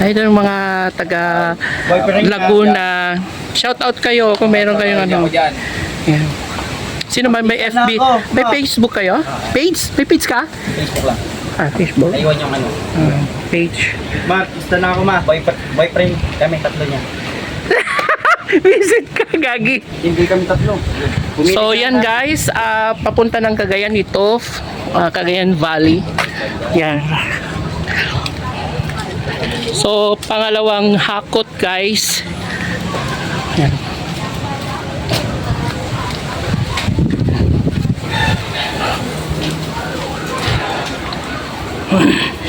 Ay, yung mga taga Laguna. Shout out kayo kung meron kayong ano. Yan. Sino ba may FB? May Facebook kayo? Page? May page ka? Facebook lang. Ah, Facebook. Naiwan yung ano. Ah, page. Ma, gusto na ako ma. Boyfriend, boyfriend kami tatlo niya. Visit ka, Gagi. Hindi kami tatlo. So yan guys, ah, papunta ng Cagayan ito, ah, Cagayan Valley. Yan. So pangalawang hakot guys. Yan. Yung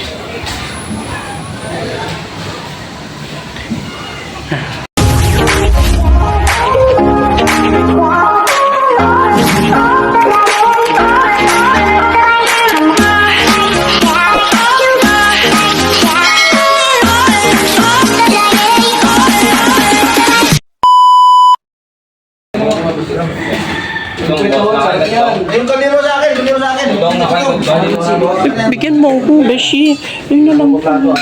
Beshi. Yun na lang. Niya.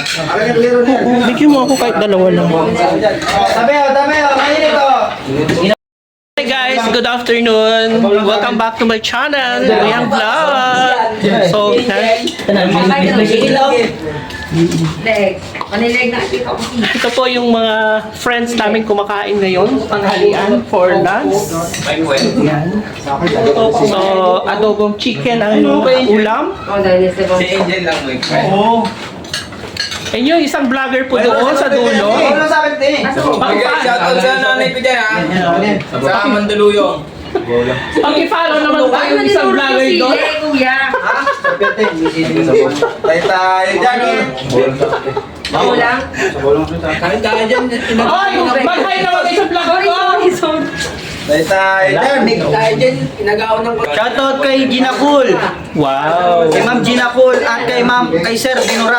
Oo, bigyan mo ako kahit dalawa lang. Tabi o, tabi o, mainit o. Hey guys, good afternoon. Welcome back to my channel, Yang Vlog. So, Leg. Manileg na kita ko. ito po yung mga friends namin kumakain ngayon, tanghalian for lunch. Yan. So, adobong chicken ang ulam. Oh, dahil sa Si Angel lang mo Oo. And yung isang vlogger po doon sa dulo. Ano sa akin, te? Shoutout sa nanay ko dyan ha. Sa Mandaluyong. Pag-follow naman tayo ng isang vlogger doon. kuya. Tayo tayo dyan eh. Ako lang. Kain tayo dyan. Ay, mag-hi naman sa vlogger ko. Tayo tayo dyan. Tayo dyan. Inagaon ng Shoutout kay Gina Cool. Wow. Kay Ma'am Gina Cool at kay Ma'am kay Sir. Ayun.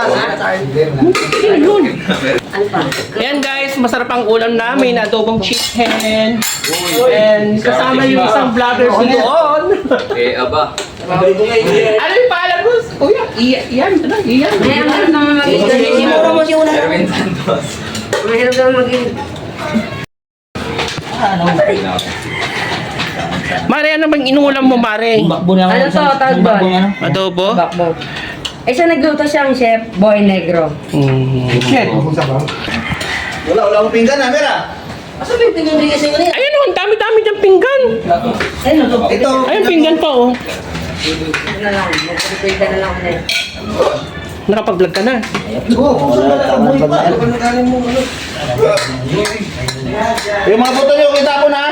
Ano pa? Ayan guys, masarap ang ulam namin, adobong chicken. And kasama yung isang vlogger po doon. Eh, aba. ano yung paalam mo? Kuya, iya- iyan, ano, iyan. May ang hirap naman maging Siguro mo si una. Erwin Santos. Mahirap naman Mare, ano bang inuulam mo, Mare? Ano to, tagbon? Adobo? Bakbo. Eh, siya nagluto siyang chef, boy negro. Mm. Wala, wala akong pinggan ha, Mera. Asa ba yung pinggan rin kasi kanina? Ayun oh, ang dami-dami diyang pinggan. Ayun, ito. Ito. Ayun, pinggan pa oh. Ano na lang, magpapay ka na lang ulit. Nakapag-vlog ka na. Oo, wala amoy pa. Ano ba nagaling mo? ano? Yung mga buto niyo, kita ko na.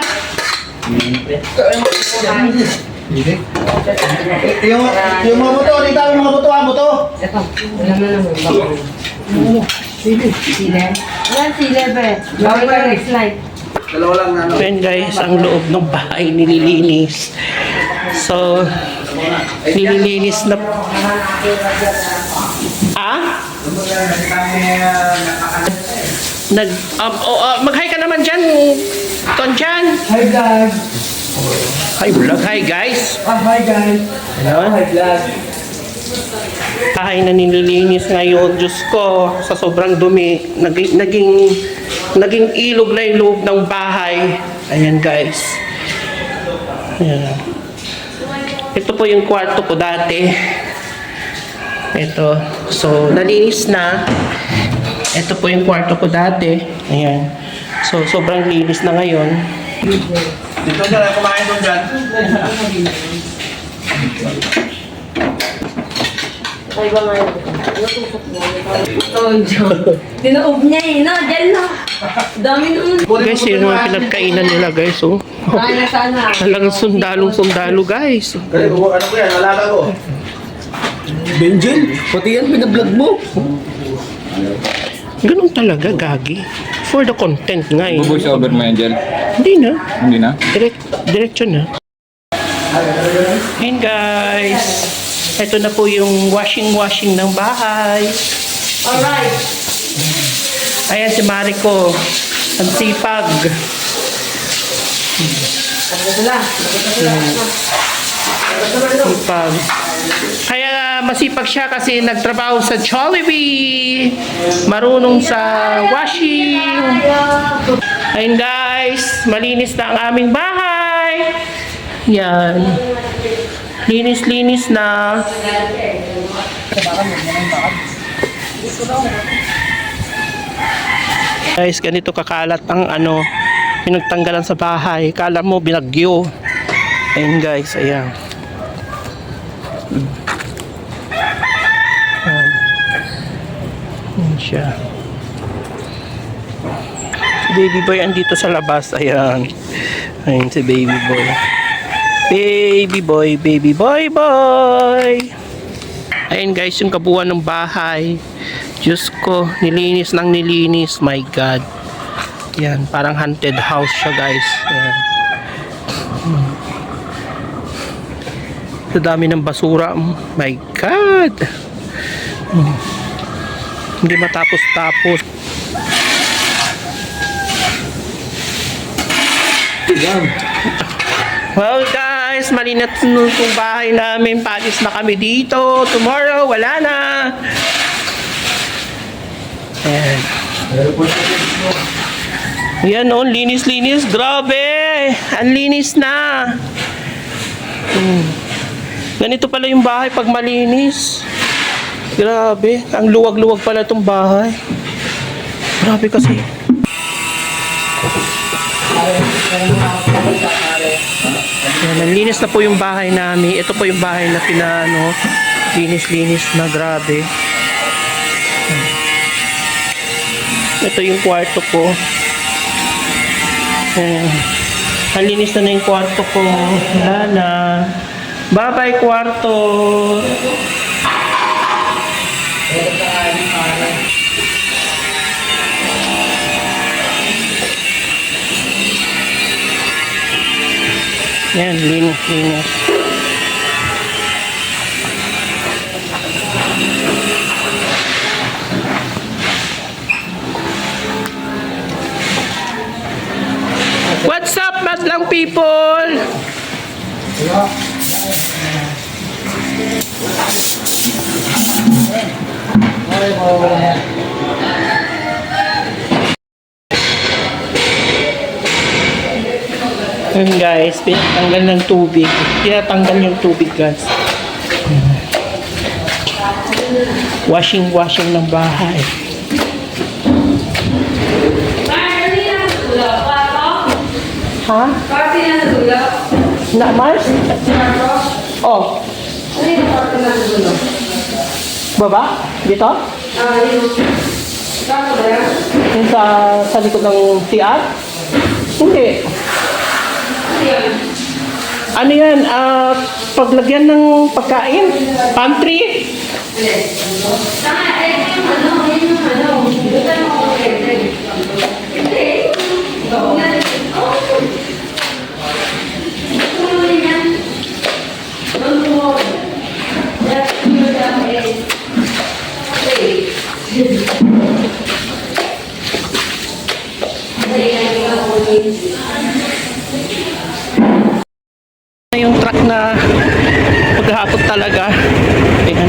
Yung, yung mga buto, kita yung mga buto ha, buto. Ito, wala na naman. Bakbo. Sile. Sile? Wala sile ba eh. Bawal ka next slide. Dalawa lang na ano. Ayan guys, ang loob ng bahay nililinis. So, nililinis na... Nag, um, oh, uh, mag-hi ka naman dyan, Ton Jan. Hi guys. Hi vlog, hi guys. Ah, hi guys. Ayan. Hi vlog. Bahay na nililinis ngayon, Diyos ko, sa sobrang dumi, naging, naging, naging ilog na yung loob ng bahay. Ayan guys. Ayan. Ito po yung kwarto ko dati. Ito. So, nalinis na. Ito po yung kwarto ko dati. Ayan. So, sobrang linis na ngayon. Dito dyan, kumain doon dyan. Ay, ba nga yun? Ano tusok mo? John. Niya eh, no? Diyan na. Dami naman. Guys, yun yung pinagkainan nila guys. Oh. Kaya na sana. Talagang sundalong-sundalo guys. Kaya, ano ko yan, alaga ko. Benjin, pati yan pinablog mo. Ganun talaga, Gagi. For the content nga eh. Voice over mo yan, Angel. Hindi na. Hindi na? Direct, diretso na. Ayun guys. Ito na po yung washing-washing ng bahay. Alright. Ayan si Mariko. Ang sipag. Sipag. Kaya masipag siya kasi nagtrabaho sa Jollibee. Marunong sa washing. Ayun guys, malinis na ang aming bahay. Yan. Linis-linis na. Guys, ganito kakalat ang ano, pinagtanggalan sa bahay. Kala mo binagyo. Ayun guys, ayan. Ayan. Ayan siya. Si baby boy andito sa labas. Ayan. Ayan si baby boy. Baby boy, baby boy, boy. Ayan guys, yung kabuuan ng bahay. Diyos ko, nilinis ng nilinis. My God. Yan, parang haunted house siya guys. Ayan. Sa dami ng basura. My God. Hmm. Hindi matapos-tapos. Well guys, malinat na itong bahay namin. Palis na kami dito. Tomorrow, wala na. Ayan. Yan oh, linis-linis. Grabe! Ang linis na. Hmm. Ganito pala yung bahay pag malinis. Grabe. Ang luwag-luwag pala itong bahay. Grabe kasi. Yan, nalinis na po yung bahay namin. Ito po yung bahay na pinano, linis-linis na grabe. Ito yung kwarto ko. Ayan. Ang linis na na yung kwarto ko. Wala na. Bye-bye kwarto. Yan, linis, linis. What's up, madlang people? Ayun guys, pinatanggal ng tubig. Pinatanggal yung tubig guys. Washing, washing ng bahay. Na? Ha? Na. Na, Mars? Oh, na baba? Dito? Yun. Kwarto ba yan? Yung sa, sa likod ng CR? Hindi. Ano yan? Ah, paglagyan ng pagkain? Pantry? Tama, eh, yung ano, yun yung ano. Dito tayo makakontrete. Yung truck na maghakot talaga. Ayan.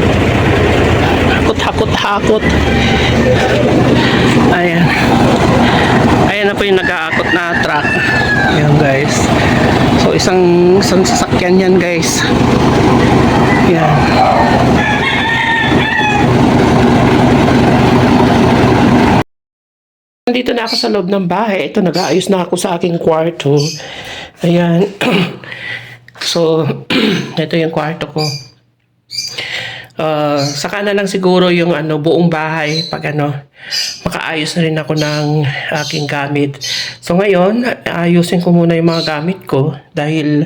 Hakot, hakot, hakot. Ayan. Ayan na po yung naghahakot na truck. Ayan guys. So isang isang sasakyan yan guys. Ayan. Nandito na ako sa loob ng bahay. Ito, nag-aayos na ako sa aking kwarto. Ayan. so, ito yung kwarto ko. Uh, saka na lang siguro yung ano, buong bahay pag ano, makaayos na rin ako ng aking gamit. So ngayon, ayusin ko muna yung mga gamit ko dahil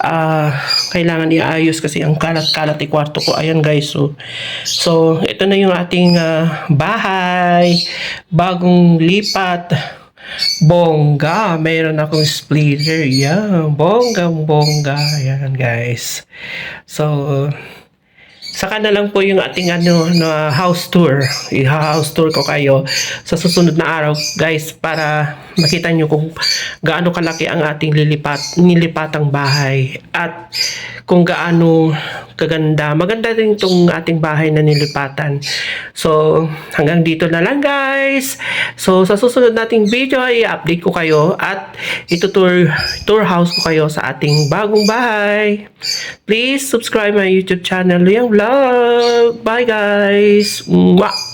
ah, kailangan iayos kasi ang kalat-kalat ng kwarto ko. Ayan guys, so, so ito na yung ating ah, bahay, bagong lipat. Bongga, mayroon akong splitter. Yan, bonggang bongga. Yan guys. So, Saka na lang po yung ating ano, na house tour. I-house tour ko kayo sa susunod na araw, guys, para makita nyo kung gaano kalaki ang ating lilipat, nilipatang bahay at kung gaano kaganda. Maganda rin itong ating bahay na nilipatan. So, hanggang dito na lang guys. So, sa susunod nating video ay update ko kayo at itutour tour house ko kayo sa ating bagong bahay. Please subscribe my YouTube channel, Luyang Vlog. Bye guys! Mwah!